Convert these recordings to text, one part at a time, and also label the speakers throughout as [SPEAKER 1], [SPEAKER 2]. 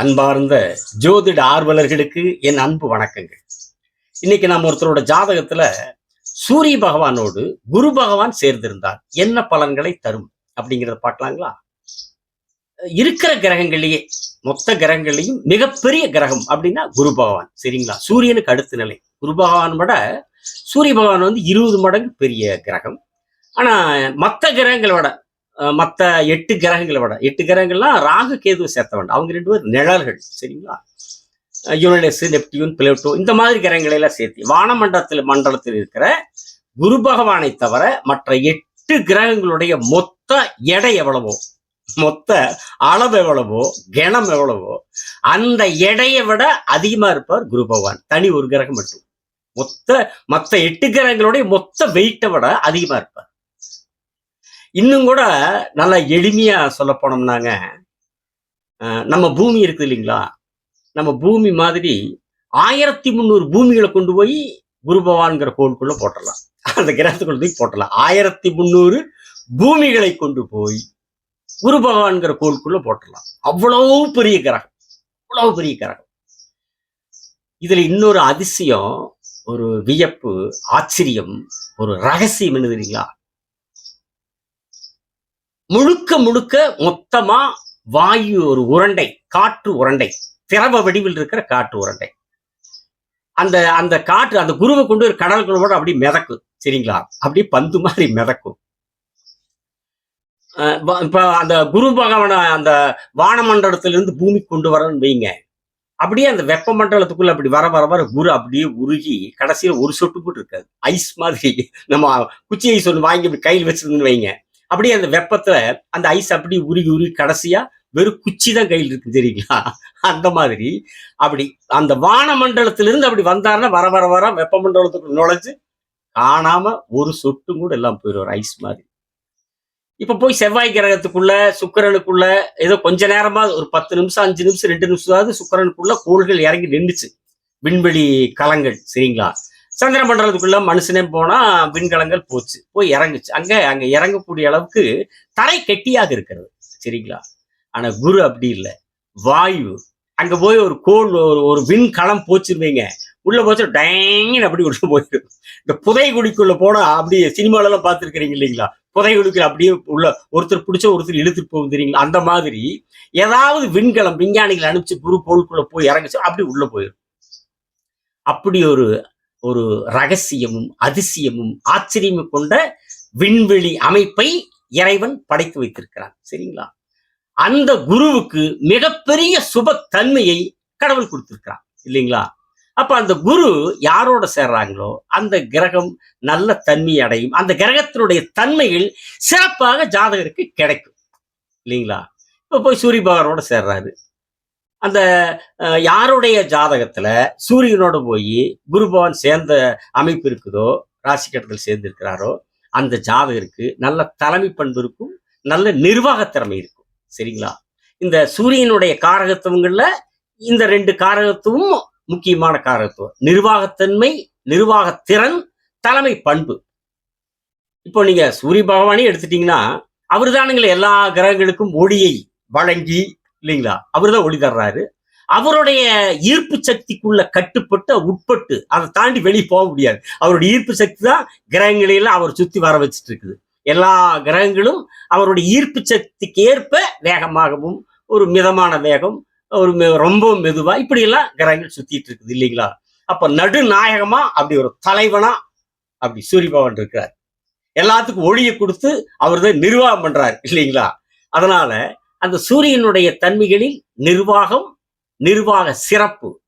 [SPEAKER 1] அன்பார்ந்த ஜோதிட ஆர்வலர்களுக்கு என் அன்பு வணக்கங்கள். இன்னைக்கு நாம் ஒருத்தரோட ஜாதகத்துல சூரிய பகவானோடு குரு பகவான் சேர்ந்திருந்தார். என்ன பலன்களை தரும் அப்படிங்கிறத பார்க்கலாங்களா? இருக்கிற கிரகங்களையே மொத்த கிரகங்களையும் மிகப்பெரிய கிரகம் அப்படின்னா குரு பகவான். சரிங்களா? சூரியனுக்கு அடுத்த நிலை. குரு பகவான் விட சூரிய பகவான் வந்து இருபது மடங்கு பெரிய கிரகம். ஆனா மற்ற கிரகங்களோட மற்ற எட்டு கிரகங்களை விட எட்டு கிரகங்கள்லாம் ராகு கேதுவை சேர்த்த வேண்டாம் அவங்க ரெண்டு பேர் நிழல்கள் சரிங்களா? அஹ், நெப்டியூன் பிளேட்டோ இந்த மாதிரி கிரகங்களை எல்லாம் சேர்த்து வானமண்டலத்தில் மண்டலத்தில் இருக்கிற குரு பகவானை தவிர மற்ற எட்டு கிரகங்களுடைய மொத்த எடை எவ்வளவோ மொத்த அளவு எவ்வளவோ கணம் எவ்வளவோ அந்த எடையை விட அதிகமா இருப்பார் குரு பகவான். தனி ஒரு கிரகம் மட்டும். மொத்த மற்ற எட்டு கிரகங்களுடைய மொத்த வெயிட்டை விட அதிகமா இருப்பார். இன்னும் கூட நல்லா எளிமையா சொல்ல போனோம்னாங்க நம்ம பூமி இருக்குது இல்லைங்களா? நம்ம பூமி மாதிரி ஆயிரத்தி முந்நூறு பூமிகளை கொண்டு போய் குரு பகவான்கிற கோளுக்குள்ள போட்டலாம் அந்த கிரகத்துக்குள்ள போய் போட்டலாம் ஆயிரத்தி முந்நூறு பூமிகளை கொண்டு போய் குரு பகவான்கிற கோளுக்குள்ள போட்டலாம் அவ்வளவு பெரிய கிரகம். அவ்வளவு பெரிய கிரகம். இதுல இன்னொரு அதிசயம் ஒரு வியப்பு ஆச்சரியம் ஒரு ரகசியம் என்ன தெரியுங்களா முழுக்க முழுக்க மொத்தமா வாயு ஒரு உருண்டை காற்று உருண்டை திரவ வடிவில் இருக்கிற காற்று உருண்டை. அந்த அந்த காற்று அந்த குருவை கொண்டு ஒரு கடல்களோட அப்படி அப்படியே மிதக்கும் சரிங்களா? அப்படியே பந்து மாதிரி மிதக்கும். இப்போ இப்ப அந்த குரு பகவான அந்த வானமண்டலத்திலிருந்து பூமி கொண்டு வரன்னு வைங்க. அப்படியே அந்த வெப்ப மண்டலத்துக்குள்ள அப்படி வர வர வர குரு அப்படியே உருகி கடைசியில ஒரு சொட்டு கூட இருக்காது ஐஸ் மாதிரி நம்ம குச்சி ஐஸ் ஒன்று வாங்கி இப்படி கையில் வச்சிருந்துன்னு வைங்க. அப்படியே அந்த வெப்பத்துல அந்த ஐஸ் அப்படி உருகி உருகி கடைசியா வெறும் குச்சி தான் கையில் இருக்கு தெரியுங்களா? அந்த மாதிரி அப்படி அந்த வானமண்டலத்திலிருந்து அப்படி வந்தாருன்னா வர வர வர வெப்ப மண்டலத்துக்குள்ள நுழைஞ்சு காணாம ஒரு சொட்டும் கூட எல்லாம் போயிடுவார் ஐஸ் மாதிரி. இப்ப போய் செவ்வாய் கிரகத்துக்குள்ள சுக்கிரனுக்குள்ள ஏதோ கொஞ்ச நேரமா ஒரு பத்து நிமிஷம் அஞ்சு நிமிஷம் ரெண்டு நிமிஷம் சுக்கரனுக்குள்ள கோள்கள் இறங்கி நின்றுச்சு விண்வெளி கலங்கள் சரிங்களா? சந்திர மண்டலத்துக்குள்ள மனுஷனே போனா விண்கலங்கள் போச்சு. போய் இறங்குச்சு. அங்க அங்க இறங்கக்கூடிய அளவுக்கு தரை கெட்டியாக இருக்கிறது. சரிங்களா? ஆனா குரு அப்படி இல்லை. வாயு. அங்க போய் ஒரு கோல் ஒரு ஒரு விண்கலம் போச்சிருவீங்க. உள்ள போச்சு டேங்கன்னு அப்படி உள்ள போயிடும். இந்த புதைகுடிக்குள்ள போனா அப்படியே சினிமால எல்லாம் பார்த்துருக்கிறீங்க இல்லைங்களா? புதைகுடிக்கு அப்படியே உள்ள ஒருத்தர் பிடிச்ச ஒருத்தர் இழுத்துட்டு போகும் தெரியுங்களா? அந்த மாதிரி ஏதாவது விண்கலம் விஞ்ஞானிகள் அனுப்பிச்சு குரு கோளுக்குள்ள போய் இறங்குச்சு அப்படி உள்ள போயிடும். அப்படி ஒரு ஒரு ரகசியமும் அதிசயமும் ஆச்சரியமும் கொண்ட விண்வெளி அமைப்பை இறைவன் படைத்து வைத்திருக்கிறான் சரிங்களா? அந்த குருவுக்கு மிகப்பெரிய சுபத்தன்மையை கடவுள் கொடுத்திருக்கிறான் இல்லைங்களா? அப்ப அந்த குரு யாரோட சேர்றாங்களோ அந்த கிரகம் நல்ல தன்மை அடையும். அந்த கிரகத்தினுடைய தன்மைகள் சிறப்பாக ஜாதகருக்கு கிடைக்கும். இல்லைங்களா? இப்ப போய் சூரிய பகவானோட சேர்றாரு. அந்த யாருடைய ஜாதகத்துல சூரியனோட போய் குருபவான் சேர்ந்த அமைப்பு இருக்குதோ ராசி கட்டத்தில் சேர்ந்திருக்கிறாரோ அந்த ஜாதகருக்கு நல்ல தலைமை பண்பு இருக்கும் நல்ல நிர்வாக திறமை இருக்கும். சரிங்களா? இந்த சூரியனுடைய காரகத்துவங்கள்ல இந்த ரெண்டு காரகத்துவம் முக்கியமான காரகத்துவம். நிர்வாகத்தன்மை நிர்வாகத்திறன் தலைமை பண்பு. இப்போ நீங்க சூரிய பகவானே எடுத்துட்டீங்கன்னா அவர் தானுங்களே எல்லா கிரகங்களுக்கும் ஒளியை வழங்கி இல்லைங்களா? அவர் தான் ஒளி தர்றாரு அவருடைய ஈர்ப்பு சக்திக்குள்ள கட்டுப்பட்டு உட்பட்டு அதை தாண்டி வெளியே போக முடியாது. அவருடைய ஈர்ப்பு சக்தி தான் கிரகங்களையெல்லாம் அவர் சுத்தி வர வச்சுட்டு இருக்குது எல்லா கிரகங்களும் அவருடைய ஈர்ப்பு சக்திக்கு ஏற்ப வேகமாகவும் ஒரு மிதமான வேகம் ஒரு மெ- ரொம்ப மெதுவா இப்படி எல்லாம் கிரகங்கள் சுத்திட்டு இருக்குது இல்லைங்களா? அப்ப நடுநாயகமா அப்படி ஒரு தலைவனா அப்படி சூரியபவன் இருக்கிறார். எல்லாத்துக்கும் ஒளியை கொடுத்து அவர் தான் நிர்வாகம் பண்றாரு இல்லைங்களா? அதனால அந்த சூரியனுடைய தன்மைகளில் நிர்வாகம் நிர்வாக சிறப்பு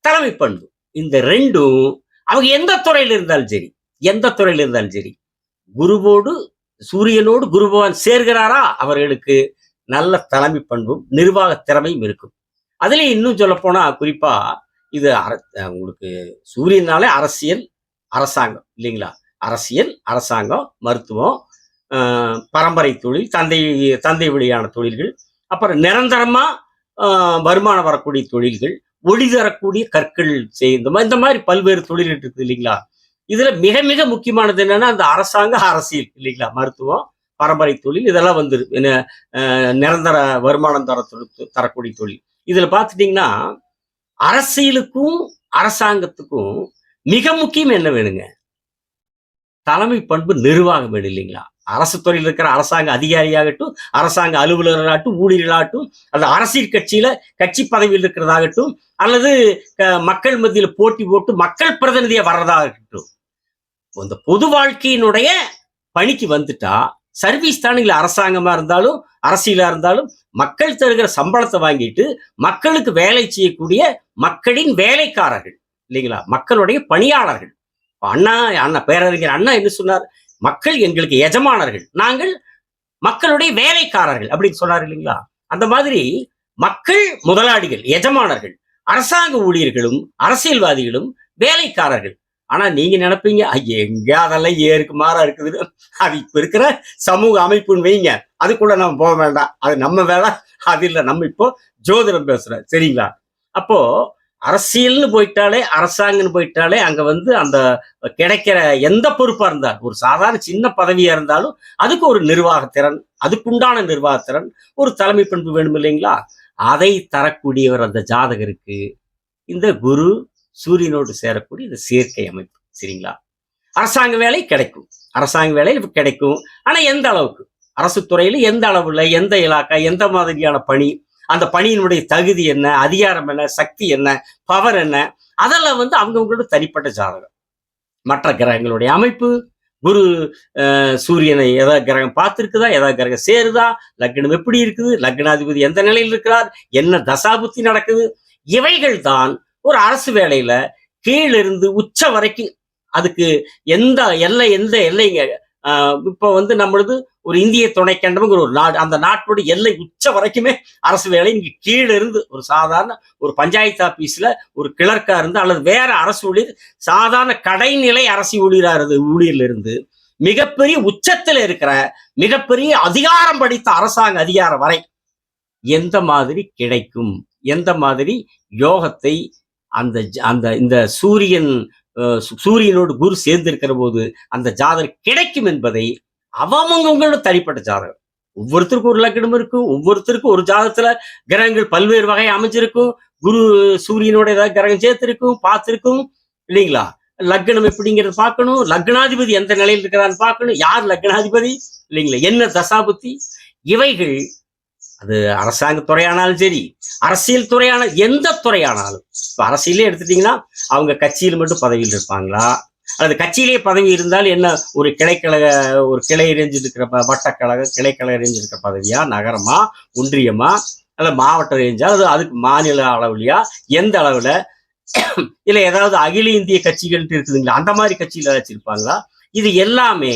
[SPEAKER 1] தலைமை பண்பு. இந்த ரெண்டும் அவங்க எந்த துறையில் இருந்தாலும் சரி எந்த துறையில் இருந்தாலும் சரி குருவோடு சூரியனோடு குரு பகவான் சேர்கிறாரா? அவர்களுக்கு நல்ல தலைமை பண்பும் நிர்வாக திறமையும் இருக்கும். அதுலயும் இன்னும் சொல்ல போனா குறிப்பா இது அர- அஹ் உங்களுக்கு சூரியனாலே அரசியல் அரசாங்கம் இல்லைங்களா? அரசியல் அரசாங்கம் மருத்துவம் பரம்பரை தொழில் தந்தை தந்தை வழியான தொழில்கள் அப்புறம் நிரந்தரமா ஆஹ் வருமானம் வரக்கூடிய தொழில்கள் ஒளி தரக்கூடிய கற்கள் செய்யும் இந்த மாதிரி பல்வேறு தொழில்கள் இருக்குது இல்லைங்களா? இதுல மிக மிக முக்கியமானது என்னன்னா அந்த அரசாங்க அரசியல் இல்லைங்களா? மருத்துவம் பரம்பரை தொழில் இதெல்லாம் வந்து நிரந்தர வருமானம் தர தொழில் தரக்கூடிய தொழில். இதுல பாத்துட்டீங்கன்னா அரசியலுக்கும் அரசாங்கத்துக்கும் மிக முக்கியம் என்ன வேணுங்க? தலைமை பண்பு நிர்வாகம் வேணும் இல்லைங்களா? அரசு துறையில் இருக்கிற அரசாங்க அதிகாரியாகட்டும் அரசாங்க அலுவலர்களாகட்டும் ஊழியர்களாகட்டும் அல்லது அரசியல் கட்சியில கட்சி பதவியில் இருக்கிறதாகட்டும் அல்லது மக்கள் மத்தியில் போட்டி போட்டு மக்கள் பிரதிநிதியை வர்றதாகட்டும். இந்த பொது வாழ்க்கையினுடைய பணிக்கு வந்துட்டா சர்வீஸ் தானே அரசாங்கமா இருந்தாலும் அரசியலா இருந்தாலும் மக்கள் தருகிற சம்பளத்தை வாங்கிட்டு மக்களுக்கு வேலை செய்யக்கூடிய மக்களின் வேலைக்காரர்கள் இல்லைங்களா? மக்களுடைய பணியாளர்கள். அண்ணா அண்ணா பேரறிஞர் அண்ணா என்ன சொன்னார்? மக்கள் எங்களுக்கு எஜமானர்கள் நாங்கள் மக்களுடைய வேலைக்காரர்கள் அப்படின்னு சொன்னார் இல்லைங்களா? அந்த மாதிரி மக்கள் முதலாளிகள் எஜமானர்கள் அரசாங்க ஊழியர்களும் அரசியல்வாதிகளும் வேலைக்காரர்கள். ஆனா நீங்க நினைப்பீங்க ஐய, எங்க அதெல்லாம் ஏருக்கு மாறா இருக்குது? அது இப்ப இருக்கிற சமூக அமைப்புன்னு வைங்க. அதுக்குள்ள நம்ம போக வேண்டாம். அது நம்ம வேலை அது இல்லை. நம்ம இப்போ ஜோதிடம் பேசுறோம். சரிங்களா? அப்போ அரசியல்னு போயிட்டாலே அரசாங்கம்னு போயிட்டாலே அங்க வந்து அந்த கிடைக்கிற எந்த பொறுப்பா இருந்தாலும் ஒரு சாதாரண சின்ன பதவியா இருந்தாலும் அதுக்கு ஒரு நிர்வாகத்திறன் அதுக்குண்டான நிர்வாகத்திறன் ஒரு தலைமை பண்பு வேணும் இல்லைங்களா? அதை தரக்கூடியவர் அந்த ஜாதகருக்கு இந்த குரு சூரியனோடு சேரக்கூடிய இந்த சேர்க்கை அமைப்பு சரிங்களா? அரசாங்க வேலை கிடைக்கும். அரசாங்க வேலை கிடைக்கும். ஆனா எந்த அளவுக்கு? அரசு துறையில எந்த அளவுல எந்த இலாக்கா எந்த மாதிரியான பணி அந்த பணியினுடைய தகுதி என்ன அதிகாரம் என்ன சக்தி என்ன பவர் என்ன அதெல்லாம் வந்து அவங்கவுங்களோட தனிப்பட்ட ஜாதகம். மற்ற கிரகங்களுடைய அமைப்பு குரு சூரியனை ஏதாவது கிரகம் பார்த்துருக்குதா ஏதாவது கிரகம் சேருதா லக்னம் எப்படி இருக்குது லக்னாதிபதி எந்த நிலையில் இருக்கிறார் என்ன தசாபுத்தி நடக்குது இவைகள் தான் ஒரு அரசு வேலையில கீழிருந்து உச்ச வரைக்கும் அதுக்கு எந்த எல்லை எந்த எல்லைங்க இப்போ வந்து நம்மளது ஒரு இந்திய துணைக்கண்டம்ங்கிற ஒரு நாடு அந்த நாட்டோட எல்லை உச்ச வரைக்குமே அரசு வேலை இங்கே கீழே இருந்து ஒரு சாதாரண ஒரு பஞ்சாயத்து ஆபீஸ்ல ஒரு கிளர்க்கா இருந்து அல்லது வேற அரசு ஊழியர் சாதாரண கடைநிலை அரசு ஊழியராக இருந்து ஊழியர்ல இருந்து மிகப்பெரிய உச்சத்தில் இருக்கிற மிகப்பெரிய அதிகாரம் படித்த அரசாங்க அதிகாரம் வரை எந்த மாதிரி கிடைக்கும்? எந்த மாதிரி யோகத்தை அந்த ஜ- அந்த இந்த சூரியன் சூரியனோடு குரு சேர்ந்திருக்கிற போது அந்த ஜாதகம் கிடைக்கும் என்பதை அவங்கவங்களோட தனிப்பட்ட ஜாதகம். ஒவ்வொருத்தருக்கும் ஒரு லக்கணம் இருக்கும் ஒவ்வொருத்தருக்கும் ஒரு ஜாதகத்துல கிரகங்கள் பல்வேறு வகை அமைஞ்சிருக்கும். குரு சூரியனோட ஏதாவது கிரகம் சேர்த்திருக்கும் பார்த்திருக்கும் இல்லைங்களா? லக்னம் எப்படிங்கிறத பார்க்கணும். லக்னாதிபதி எந்த நிலையில் இருக்கிறான்னு பார்க்கணும். யார் லக்னாதிபதி? இல்லைங்களா? என்ன தசாபுத்தி? இவைகள் அது அரசாங்க துறையானாலும் சரி அரசியல் துறையான எந்த துறையானாலும் இப்ப அரசியலே எடுத்துட்டீங்கன்னா அவங்க கட்சியில் மட்டும் பதவியில் இருப்பாங்களா? அல்லது கட்சியிலே பதவி இருந்தால் என்ன ஒரு கிளைக்கழக ஒரு கிளை ரேஞ்சு இருக்கிற ப- வட்டக்கழக கிளைக்கழக ரேஞ்சு இருக்கிற பதவியா நகரமா ஒன்றியமா அல்ல மாவட்டம் ரேஞ்சா அது அதுக்கு மாநில அளவுலையா எந்த அளவுல இல்லை ஏதாவது அகில இந்திய கட்சிகள் இருக்குதுங்களா அந்த மாதிரி கட்சியில் வச்சிருப்பாங்களா இது எல்லாமே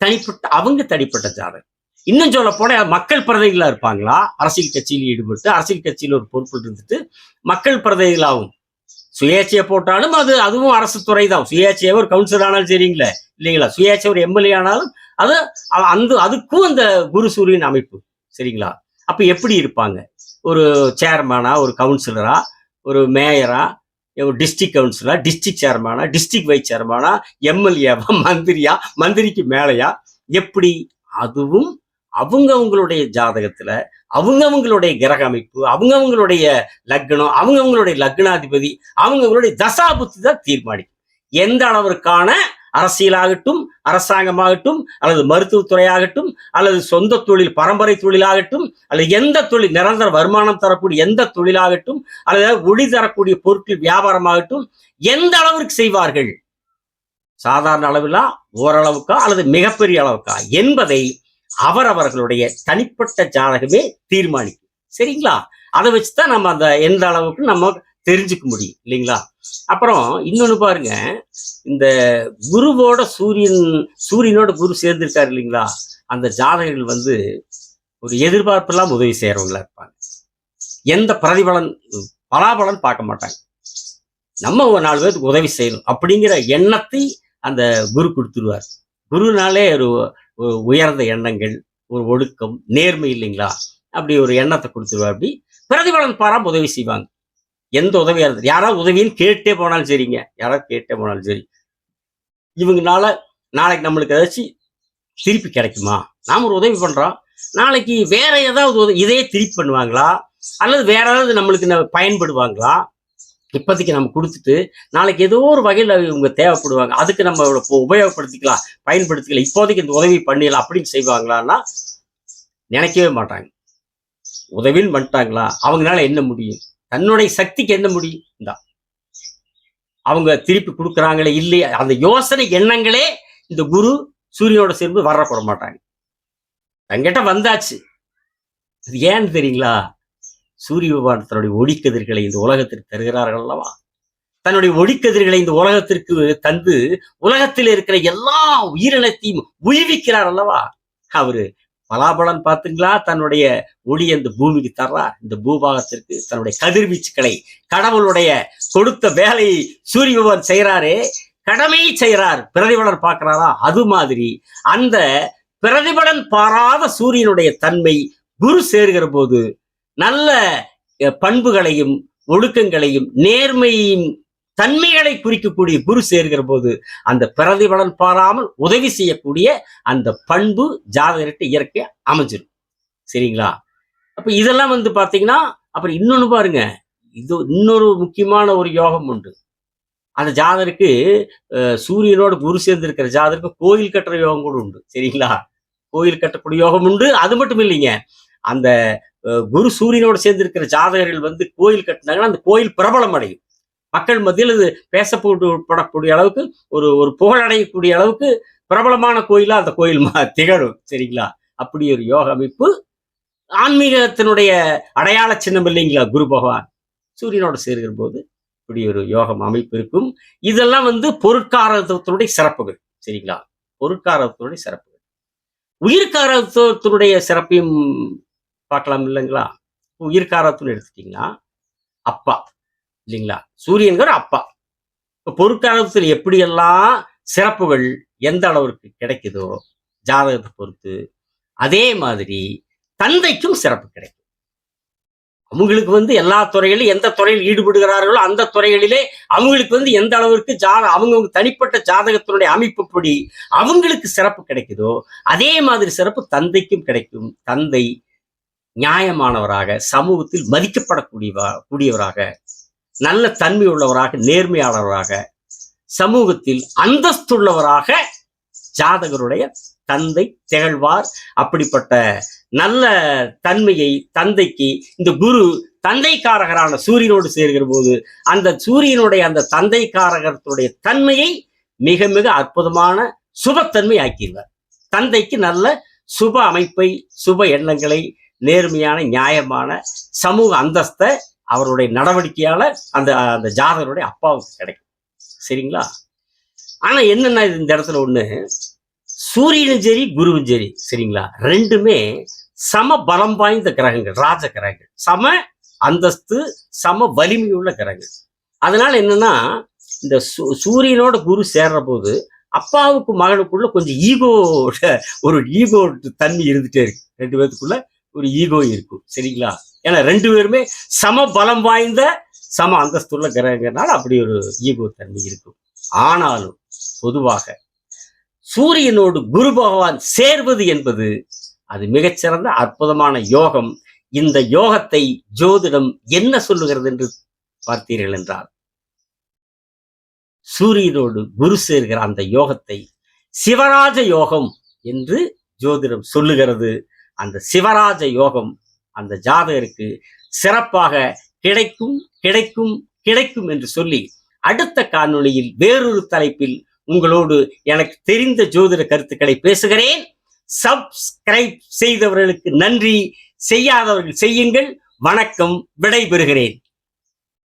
[SPEAKER 1] தனிப்பட்ட அவங்க தனிப்பட்ட ஜாதகம். இன்னும் சொல்ல போனா மக்கள் பிரதிநிதிகளா இருப்பாங்களா? அரசியல் கட்சியில் ஈடுபட்டு அரசியல் கட்சியில் ஒரு பொறுப்பு இருந்துட்டு மக்கள் பிரதிநிதிகளாகும் சுயேட்சையை போட்டாலும் அது அதுவும் அரசு துறை தான் சுயேட்சையை ஒரு கவுன்சிலர் ஆனாலும் சரிங்களே. இல்லைங்களா? சுயேட்சை ஒரு எம்எல்ஏ ஆனாலும் அது அந்த அதுக்கும் அந்த குரு சூரியன் அமைப்பு. சரிங்களா? அப்போ எப்படி இருப்பாங்க? ஒரு சேர்மேனா ஒரு கவுன்சிலரா ஒரு மேயரா ஒரு டிஸ்ட்ரிக்ட் கவுன்சிலரா டிஸ்ட்ரிக்ட் சேர்மேனா டிஸ்ட்ரிக்ட் வைஸ் சேர்மேனா எம்எல்ஏவா மந்திரியா மந்திரிக்கு மேலையா? எப்படி? அதுவும் அவங்கவங்களுடைய ஜாதகத்துல அவங்கவங்களுடைய கிரக அமைப்பு அவங்கவுங்களுடைய லக்னம் அவங்கவங்களுடைய லக்னாதிபதி அவங்கவங்களுடைய தசாபுத்தி தான் தீர்மானிக்கும். எந்த அளவிற்கான அரசியலாகட்டும் அரசாங்கமாகட்டும் அல்லது மருத்துவத்துறையாகட்டும் அல்லது சொந்த தொழில் பரம்பரை தொழிலாகட்டும் அல்லது எந்த தொழில் நிரந்தர வருமானம் தரக்கூடிய எந்த தொழிலாகட்டும் அல்லது ஒளி தரக்கூடிய பொருட்கள் வியாபாரமாகட்டும் எந்த அளவிற்கு செய்வார்கள்? சாதாரண அளவிலா ஓரளவுக்கா அல்லது மிகப்பெரிய அளவுக்கா? என்பதை அவர் அவர்களுடைய தனிப்பட்ட ஜாதகமே தீர்மானிக்கும். சரிங்களா? அதை வச்சுதான் நம்ம அந்த எந்த அளவுக்கு நம்ம தெரிஞ்சுக்க முடியும் இல்லைங்களா? அப்புறம் இன்னொன்னு பாருங்க இந்த குருவோட சூரியன் சூரியனோட குரு சேர்ந்திருக்காரு இல்லைங்களா? அந்த ஜாதகங்கள் வந்து ஒரு எதிர்பார்ப்பெல்லாம் உதவி செய்யறவங்களா இருப்பாங்க. எந்த பிரதிபலன் பலாபலன் பார்க்க மாட்டாங்க. நம்ம ஒரு நாலு பேருக்கு உதவி செய்யணும் அப்படிங்கிற எண்ணத்தை அந்த குரு கொடுத்துருவார். குருனாலே ஒரு உயர்ந்த எண்ணங்கள் ஒரு ஒழுக்கம் நேர்மை இல்லைங்களா? அப்படி ஒரு எண்ணத்தை கொடுத்துருவா அப்படி. பிரதிபலன் பாராம உதவி செய்வாங்க. எந்த உதவியா இருந்தது யாராவது உதவின்னு கேட்டே போனாலும் சரிங்க. யாராவது கேட்டே போனாலும் சரி. இவங்கனால நாளைக்கு நம்மளுக்கு ஏதாச்சும் திருப்பி கிடைக்குமா? நாம் ஒரு உதவி பண்றோம். நாளைக்கு வேற ஏதாவது உதவி- இதே திருப்பி பண்ணுவாங்களா? அல்லது வேற ஏதாவது நம்மளுக்கு பயன்படுவாங்களா? இப்போதைக்கு நம்ம கொடுத்துட்டு நாளைக்கு ஏதோ ஒரு வகையில் இவங்க தேவைப்படுவாங்க. அதுக்கு நம்ம உபயோகப்படுத்திக்கலாம் பயன்படுத்திக்கலாம். இப்போதைக்கு இந்த உதவி பண்ணிடலாம் அப்படின்னு செய்வாங்களான்னா நினைக்கவே மாட்டாங்க. உதவின்னு பண்ணிட்டாங்களா? அவங்களால என்ன முடியும்? தன்னுடைய சக்திக்கு என்ன முடியும்? இந்தா. அவங்க திருப்பி கொடுக்குறாங்களே இல்லையா அந்த யோசனை எண்ணங்களே இந்த குரு சூரியனோட சேர்ந்து வரப்பட மாட்டாங்க. தங்கிட்ட வந்தாச்சு. அது ஏன்னு தெரியுங்களா? சூரிய பகவான் தன்னுடைய ஒளிக்கதிர்களை இந்த உலகத்திற்கு தருகிறார்கள் அல்லவா? தன்னுடைய ஒளிக்கதிர்களை இந்த உலகத்திற்கு தந்து உலகத்தில் இருக்கிற எல்லா உயிரினத்தையும் உய்விக்கிறார் அல்லவா? அவரு பலாபலன் பார்த்துங்களா? தன்னுடைய ஒளி அந்த பூமிக்கு தர்றார். இந்த பூபாகத்திற்கு தன்னுடைய கதிர்வீச்சுக்களை கடவுளுடைய கொடுத்த வேலையை சூரிய பகவான் செய்யறாரே கடமை செய்யறார் பிரதிபலன் பார்க்கிறாரா? அது மாதிரி அந்த பிரதிபலன் பாராத சூரியனுடைய தன்மை குரு சேர்கிற போது நல்ல பண்புகளையும் ஒழுக்கங்களையும் நேர்மையும் தன்மைகளை குறிக்கக்கூடிய குரு சேர்கிற போது அந்த பிரதிபலன் பாராமல் உதவி செய்யக்கூடிய அந்த பண்பு ஜாதகர்கிட்ட இயற்கை அமைஞ்சிடும் சரிங்களா? அப்ப இதெல்லாம் வந்து பாத்தீங்கன்னா அப்புறம் இன்னொன்னு பாருங்க. இது இன்னொரு முக்கியமான ஒரு யோகம் உண்டு. அந்த ஜாதருக்கு சூரியனோட குரு சேர்ந்திருக்கிற ஜாதருக்கு கோயில் கட்டுற யோகம் கூட உண்டு. சரிங்களா? கோயில் கட்டக்கூடிய யோகம் உண்டு. அது மட்டும் இல்லைங்க. அந்த குரு சூரியனோடு சேர்ந்திருக்கிற ஜாதகர்கள் வந்து கோயில் கட்டினாங்கன்னா அந்த கோயில் பிரபலம் அடையும். மக்கள் மத்தியில் இது பேசப்படக்கூடிய அளவுக்கு ஒரு ஒரு புகழடையக்கூடிய அளவுக்கு பிரபலமான கோயிலா அந்த கோயில் மா- திகழும். சரிங்களா? அப்படி ஒரு யோக அமைப்பு. ஆன்மீகத்தினுடைய அடையாள சின்னம் இல்லைங்களா குரு பகவான்? சூரியனோட சேர்கிற போது இப்படி ஒரு யோகம் அமைப்பு இருக்கும். இதெல்லாம் வந்து பொருட்காரத்துவத்தினுடைய சிறப்புகள். சரிங்களா? பொருட்காரத்துவத்தினுடைய சிறப்புகள். உயிர்காரத்துவத்தினுடைய சிறப்பையும் பார்க்கலாம் இல்லைங்களா? உயிர்காரத்துவம் எடுத்துட்டீங்கன்னா அப்பா இல்லைங்களா? சூரியன்கிற அப்பா. இப்போ பொருட்காலத்தில் எப்படியெல்லாம் சிறப்புகள் எந்த அளவிற்கு கிடைக்குதோ ஜாதகத்தை பொறுத்து அதே மாதிரி தந்தைக்கும் சிறப்பு கிடைக்கும். அவங்களுக்கு வந்து எல்லா துறையிலும் எந்த துறையில் ஈடுபடுகிறார்களோ அந்த துறைகளிலே அவங்களுக்கு வந்து எந்த அளவிற்கு ஜாத அவங்கவுங்க தனிப்பட்ட ஜாதகத்தினுடைய அமைப்புப்படி அவங்களுக்கு சிறப்பு கிடைக்குதோ அதே மாதிரி சிறப்பு தந்தைக்கும் கிடைக்கும். தந்தை நியாயமானவராக சமூகத்தில் மதிக்கப்படக்கூடியவா கூடியவராக நல்ல தன்மை உள்ளவராக நேர்மையாளவராக சமூகத்தில் அந்தஸ்துள்ளவராக ஜாதகருடைய தந்தை திகழ்வார். அப்படிப்பட்ட நல்ல தன்மையை தந்தைக்கு இந்த குரு தந்தைக்காரகரான சூரியனோடு சேர்கிற போது அந்த சூரியனுடைய அந்த தந்தைக்காரகத்துடைய தன்மையை மிக மிக அற்புதமான சுபத்தன்மை ஆக்கிடுவார் தந்தைக்கு நல்ல சுப அமைப்பை சுப எண்ணங்களை நேர்மையான நியாயமான சமூக அந்தஸ்தை அவருடைய நடவடிக்கையால அந்த அந்த ஜாதகருடைய அப்பாவுக்கு கிடைக்கும். சரிங்களா? ஆனா என்னென்னா இது இந்த இடத்துல ஒண்ணு சூரியனும் சரி குருவும் சரி சரிங்களா? ரெண்டுமே சம பலம் வாய்ந்த கிரகங்கள் ராஜ கிரகங்கள். சம அந்தஸ்து சம வலிமையுள்ள கிரகங்கள். அதனால என்னன்னா இந்த சூ- சூரியனோட குரு சேர்ற போது அப்பாவுக்கு மகனுக்குள்ள கொஞ்சம் ஈகோ ஒரு ஈகோ தன்மை இருந்துட்டே இருக்கு. ரெண்டு பேத்துக்குள்ள ஒரு ஈகோ இருக்கும். சரிங்களா? ஏன்னா ரெண்டு பேருமே சம பலம் வாய்ந்த சம அந்தஸ்துள்ள கிரகங்கள்னால அப்படி ஒரு ஈகோ தன்மை இருக்கும். ஆனாலும் பொதுவாக சூரியனோடு குரு பகவான் சேர்வது என்பது அது மிகச்சிறந்த அற்புதமான யோகம். இந்த யோகத்தை ஜோதிடம் என்ன சொல்லுகிறது என்று பார்த்தீர்கள் என்றால் சூரியனோடு குரு சேர்கிற அந்த யோகத்தை சிவராஜ யோகம் என்று ஜோதிடம் சொல்லுகிறது. அந்த சிவராஜ யோகம் அந்த ஜாதகருக்கு சிறப்பாக கிடைக்கும் கிடைக்கும் கிடைக்கும் என்று சொல்லி அடுத்த காணொளியில் வேறொரு தலைப்பில் உங்களோடு எனக்கு தெரிந்த ஜோதிட கருத்துக்களை பேசுகிறேன். சப்ஸ்கிரைப் செய்தவர்களுக்கு நன்றி. செய்யாதவர்கள் செய்யுங்கள். வணக்கம். விடைபெறுகிறேன்.